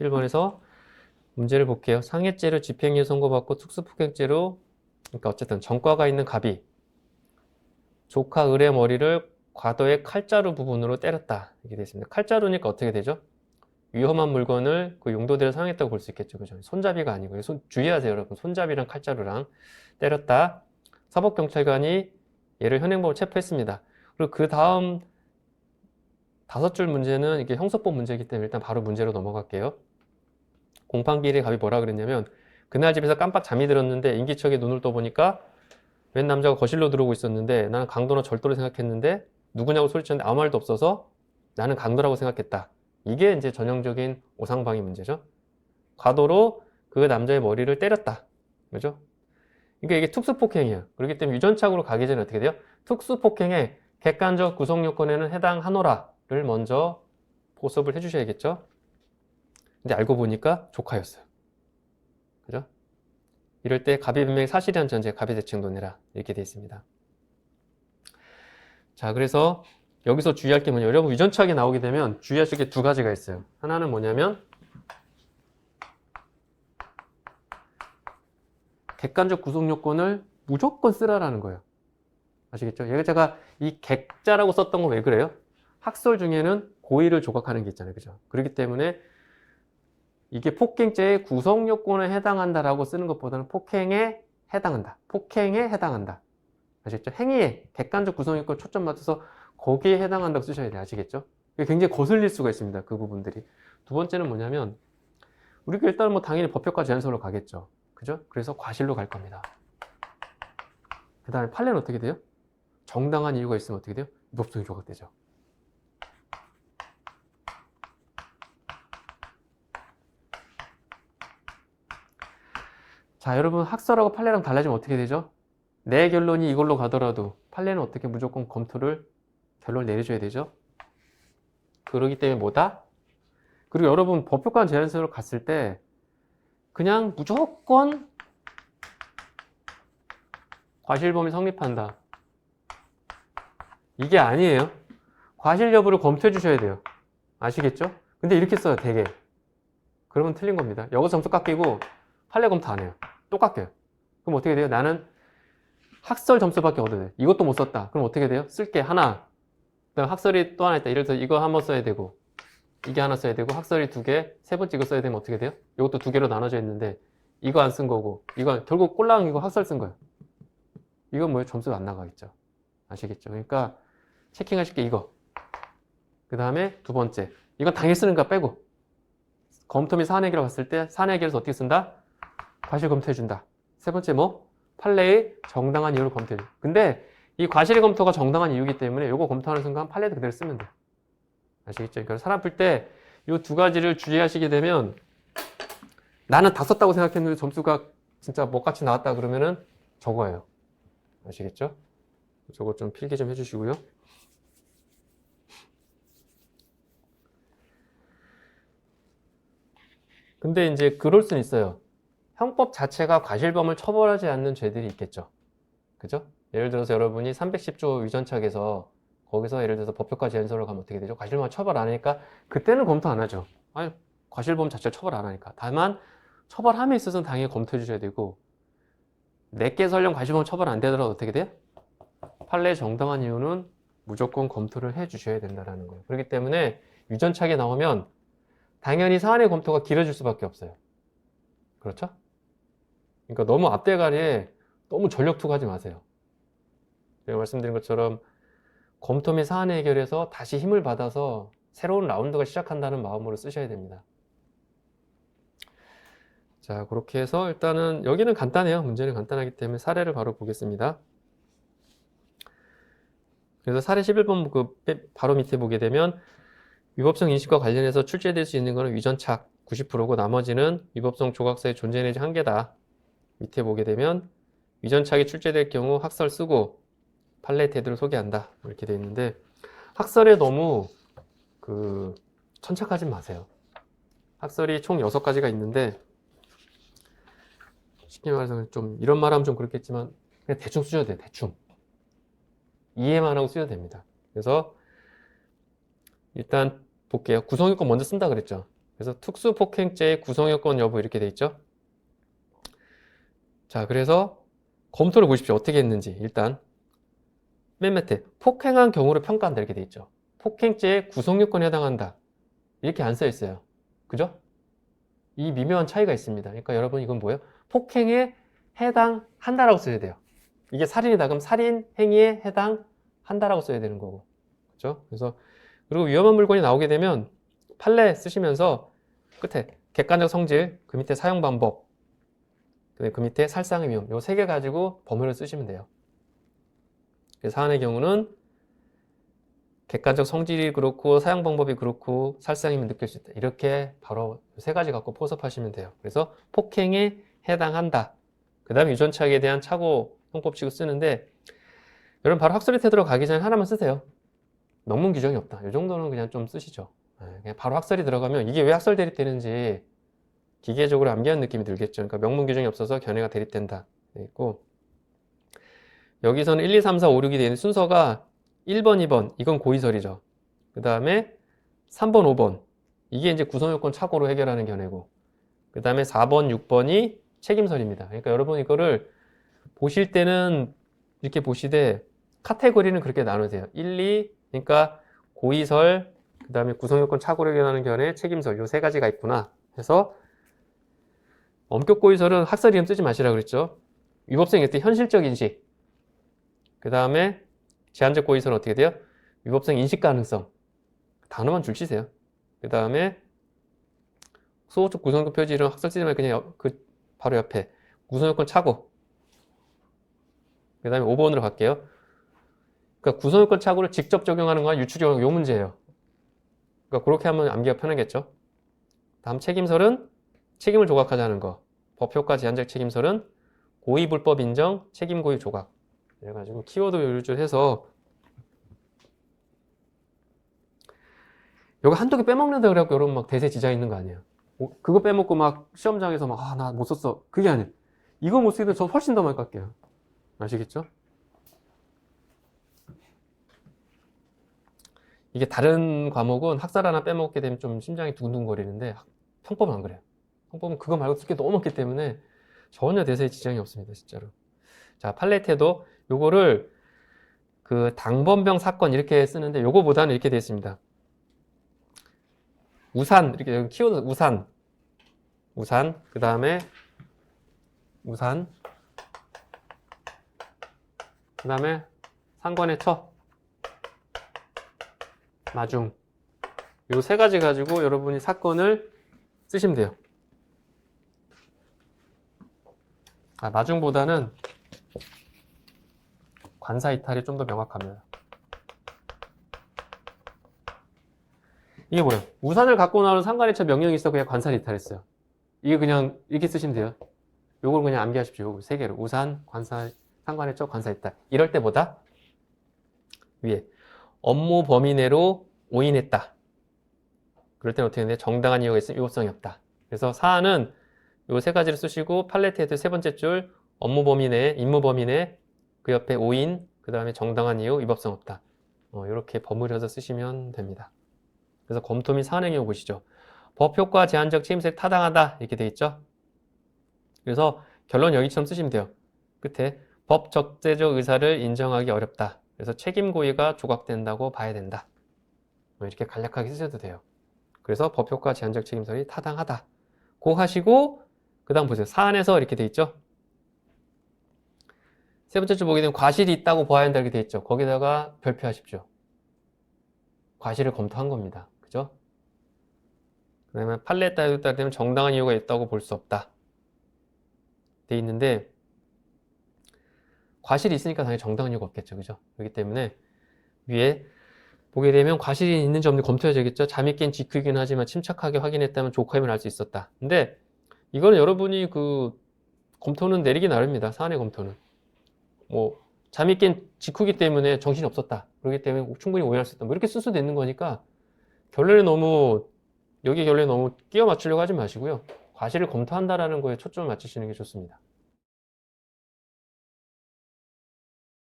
11번에서 문제를 볼게요. 상해죄로 집행유예 선고받고 특수폭행죄로 그러니까 어쨌든 전과가 있는 갑이 조카 을의 머리를 과도의 칼자루 부분으로 때렸다. 이렇게 되어 있습니다. 칼자루니까 어떻게 되죠? 위험한 물건을 그 용도대로 사용했다고 볼 수 있겠죠. 그죠? 손잡이가 아니고요. 손, 주의하세요, 여러분. 손잡이랑 칼자루랑 때렸다. 사법경찰관이 얘를 현행범으로 체포했습니다. 그리고 그 다음 다섯 줄 문제는 이게 형사법 문제이기 때문에 일단 바로 문제로 넘어갈게요. 공판비리 갑이 뭐라 그랬냐면 그날 집에서 깜빡 잠이 들었는데 인기척에 눈을 떠보니까 웬 남자가 거실로 들어오고 있었는데 나는 강도나 절도를 생각했는데 누구냐고 소리쳤는데 아무 말도 없어서 나는 강도라고 생각했다. 이게 이제 전형적인 오상방위 문제죠. 과도로 그 남자의 머리를 때렸다. 그죠? 그러니까 이게 특수폭행이에요. 그렇기 때문에 유전착으로 가기 전에 어떻게 돼요? 특수폭행의 객관적 구성 요건에는 해당하노라를 먼저 보습을 해주셔야겠죠. 근데 알고 보니까 조카였어요. 그죠? 이럴 때 갑이 분명히 사실이란 전제 갑이 대칭 논해라 이렇게 되어 있습니다. 자, 그래서 여기서 주의할 게 뭐냐? 여러분 유전착이 나오게 되면 주의하실 게 두 가지가 있어요. 하나는 뭐냐면 객관적 구성 요건을 무조건 쓰라라는 거예요. 아시겠죠? 얘가 제가 이 객자라고 썼던 건 왜 그래요? 학설 중에는 고의를 조각하는 게 있잖아요. 그죠? 그렇기 때문에 이게 폭행죄의 구성 요건에 해당한다라고 쓰는 것보다는 폭행에 해당한다. 폭행에 해당한다. 아시겠죠? 행위에 객관적 구성 요건 초점 맞춰서 거기에 해당한다고 쓰셔야 돼요. 아시겠죠? 굉장히 거슬릴 수가 있습니다. 그 부분들이. 두 번째는 뭐냐면 우리가 일단 뭐 당연히 법효과 제한서로 가겠죠. 그죠? 그래서 과실로 갈 겁니다. 그 다음에 판례는 어떻게 돼요? 정당한 이유가 있으면 어떻게 돼요? 위법성이 조각되죠. 자, 여러분 학설하고 판례랑 달라지면 어떻게 되죠? 내 결론이 이걸로 가더라도 판례는 어떻게 무조건 검토를 결론을 내려줘야 되죠? 그러기 때문에 뭐다? 그리고 여러분 법효과한 제한서로 갔을 때 그냥 무조건 과실범이 성립한다. 이게 아니에요. 과실 여부를 검토해 주셔야 돼요. 아시겠죠? 근데 이렇게 써요, 되게. 그러면 틀린 겁니다. 여기서 점수 깎이고 판례 검토 안 해요. 또 깎여요. 그럼 어떻게 돼요? 나는 학설 점수밖에 얻어야 돼. 이것도 못 썼다. 그럼 어떻게 돼요? 쓸게 하나. 그다음 학설이 또 하나 있다. 예를 들어서 이거 한 번 써야 되고 이게 하나 써야 되고 학설이 두 개, 세 번째 이거 써야 되면 어떻게 돼요? 이것도 두 개로 나눠져 있는데 이거 안 쓴 거고 이거 결국 꼴랑 이거 학설 쓴 거예요. 이건 뭐예요? 점수가 안 나가겠죠. 아시겠죠? 그러니까 체킹하실 게 이거. 그 다음에 두 번째. 이건 당일 쓰는 거 빼고 검토 및 사안해결 갔을 때 사안해결에서 어떻게 쓴다? 과실 검토해준다. 세 번째 뭐? 판례의 정당한 이유를 검토해줘. 근데 이 과실 검토가 정당한 이유이기 때문에 이거 검토하는 순간 판례도 그대로 쓰면 돼. 아시겠죠? 그러니까 사람 풀 때 이 두 가지를 주의하시게 되면 나는 다 썼다고 생각했는데 점수가 진짜 뭐같이 나왔다 그러면은 저거예요. 아시겠죠? 저거 좀 필기 좀 해주시고요. 근데 이제 그럴 수는 있어요. 형법 자체가 과실범을 처벌하지 않는 죄들이 있겠죠. 그죠? 예를 들어서 여러분이 310조 위전착에서 거기서 예를 들어서 법효과 제한서로 가면 어떻게 되죠? 과실범 처벌 안 하니까 그때는 검토 안 하죠. 아니, 과실범 자체를 처벌 안 하니까. 다만 처벌함에 있어서는 당연히 검토해 주셔야 되고 내게 설령 과실범 처벌 안 되더라도 어떻게 돼요? 판례 정당한 이유는 무조건 검토를 해 주셔야 된다는 거예요. 그렇기 때문에 유전착에 나오면 당연히 사안의 검토가 길어질 수밖에 없어요. 그렇죠? 그러니까 너무 앞대가리에 너무 전력 투구하지 마세요. 제가 말씀드린 것처럼 검토 및 사안 해결에서 다시 힘을 받아서 새로운 라운드가 시작한다는 마음으로 쓰셔야 됩니다. 자, 그렇게 해서 일단은 여기는 간단해요. 문제는 간단하기 때문에 사례를 바로 보겠습니다. 그래서 사례 11번 그 바로 밑에 보게 되면 위법성 인식과 관련해서 출제될 수 있는 것은 위전착 90%고 나머지는 위법성 조각서의 존재 내지 한계다. 밑에 보게 되면 위전착이 출제될 경우 학설 쓰고 판례 태도를 소개한다. 이렇게 되어 있는데 학설에 너무 그 천착하지 마세요. 학설이 총 6가지가 있는데 쉽게 말해서 좀 이런 말하면 좀 그렇겠지만 그냥 대충 쓰셔도 돼요. 대충. 이해만 하고 쓰셔도 됩니다. 그래서 일단 볼게요. 구성요건 먼저 쓴다 그랬죠. 그래서 특수폭행죄의 구성요건 여부 이렇게 돼 있죠. 자, 그래서 검토를 보십시오. 어떻게 했는지. 일단 맨 밑에 폭행한 경우를 평가한다 이렇게 돼 있죠. 폭행죄의 구성 요건에 해당한다. 이렇게 안 써 있어요. 그죠? 이 미묘한 차이가 있습니다. 그러니까 여러분 이건 뭐예요? 폭행에 해당한다라고 써야 돼요. 이게 살인이다. 그럼 살인 행위에 해당한다라고 써야 되는 거고. 그죠? 그래서 그리고 위험한 물건이 나오게 되면 판례 쓰시면서 끝에 객관적 성질, 그 밑에 사용 방법, 그다음에 그 밑에 살상의 위험, 요 세 개 가지고 범위를 쓰시면 돼요. 그래서 사안의 경우는 객관적 성질이 그렇고 사용 방법이 그렇고 살상이면 느낄 수 있다. 이렇게 바로 세 가지 갖고 포섭하시면 돼요. 그래서 폭행에 해당한다. 그 다음에 유전차에 대한 착오 형법칙을 쓰는데 여러분 바로 학설의 태도로 가기 전에 하나만 쓰세요. 명문 규정이 없다. 이 정도는 그냥 좀 쓰시죠. 네, 그냥 바로 학설이 들어가면 이게 왜 학설 대립되는지 기계적으로 암기하는 느낌이 들겠죠. 그러니까 명문 규정이 없어서 견해가 대립된다. 돼 있고 여기서는 1, 2, 3, 4, 5, 6이 되는 순서가 1번, 2번 이건 고의설이죠. 그 다음에 3번, 5번 이게 이제 구성요건 착오로 해결하는 견해고 그 다음에 4번, 6번이 책임설입니다. 그러니까 여러분 이거를 보실 때는 이렇게 보시되 카테고리는 그렇게 나누세요. 1, 2 그러니까 고의설 그 다음에 구성요건 착오로 해결하는 견해 책임설 요 세 가지가 있구나 해서 엄격 고의설은 학설 이름 쓰지 마시라 그랬죠. 위법성 일때 현실적 인식 그 다음에 제한적 고의설은 어떻게 돼요? 위법성 인식 가능성 단어만 줄치세요. 그 다음에 소호적 구성요건 표지 이런 학설 쓰지 말고 그냥 옆- 그 바로 옆에 구성요건 착오 그 다음에 5번으로 갈게요. 그러니까 구성요건 착오를 직접 적용하는 거와 유추 적용 요 문제예요. 그러니까 그렇게 하면 암기가 편하겠죠. 다음 책임설은 책임을 조각하자는 거. 법효과 제한적 책임설은 고의 불법 인정, 책임 고의 조각. 그래가지고 키워드 요리를 해서 여기 한두 개 빼먹는다 그래갖고 여러분 막 대세 지장 있는 거 아니에요. 어, 그거 빼먹고 막 시험장에서 막 아 나 못 썼어. 그게 아니에요. 이거 못 쓰기도 저 훨씬 더 많이 깎여요. 아시겠죠? 이게 다른 과목은 학살 하나 빼먹게 되면 좀 심장이 두근두근 거리는데 학- 평법은 안 그래요. 평법은 그거 말고 쓸 게 너무 많기 때문에 전혀 대세에 지장이 없습니다, 진짜로. 자, 팔레테도 요거를 그 당번병 사건 이렇게 쓰는데 요거보다는 이렇게 되어 있습니다. 우산 이렇게 키워드 우산 우산 그 다음에 우산 그 다음에 상관의 처 마중 요 세 가지 가지고 여러분이 사건을 쓰시면 돼요. 아, 마중보다는 관사 이탈이 좀 더 명확합니다. 이게 뭐예요? 우산을 갖고 나오는 상관의처 명령이 있어 그냥 관사 이탈했어요. 이게 그냥 이렇게 쓰시면 돼요. 요걸 그냥 암기하십시오. 세 개로 우산, 관사, 상관의처, 관사 이탈. 이럴 때보다 위에 업무 범위 내로 오인했다. 그럴 때는 어떻게 되냐? 정당한 이유가 있으면 위법성이 없다. 그래서 사안은 요 세 가지를 쓰시고 팔레트 헤드 세 번째 줄 업무 범위 내, 임무 범위 내, 그 옆에 오인, 그 다음에 정당한 이유, 위법성 없다. 어, 이렇게 버무려서 쓰시면 됩니다. 그래서 검토 및 경우 보시죠. 법 효과 제한적 책임세 타당하다 이렇게 돼 있죠. 그래서 결론 여기처럼 쓰시면 돼요. 끝에 법 적재적 의사를 인정하기 어렵다. 그래서 책임 고의가 조각된다고 봐야 된다. 뭐 이렇게 간략하게 쓰셔도 돼요. 그래서 법 효과 제한적 책임설이 타당하다. 고 하시고 그 다음 보세요. 사안에서 이렇게 돼 있죠. 세 번째 줄 보게 되면 과실이 있다고 보아야 한다 이렇게 돼 있죠. 거기다가 별표하십시오. 과실을 검토한 겁니다. 그죠? 그 다음에 판례에 따라 되면 정당한 이유가 있다고 볼 수 없다. 돼 있는데 과실이 있으니까 당연히 정당한 이유가 없겠죠. 그죠? 그렇기 때문에 위에 보게 되면 과실이 있는지 없는지 검토해야겠죠. 잠이 깬 직후이긴 하지만 침착하게 확인했다면 조카임을 알 수 있었다. 근데 이거는 여러분이 그 검토는 내리기 나름입니다. 사안의 검토는. 뭐 잠이 깬 직후기 때문에 정신이 없었다. 그렇기 때문에 충분히 오해할 수 있다. 뭐 이렇게 쓸 수도 있는 거니까 결론에 너무 여기 결론에 너무 끼워 맞추려고 하지 마시고요. 과실을 검토한다라는 거에 초점을 맞추시는 게 좋습니다.